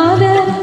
Radha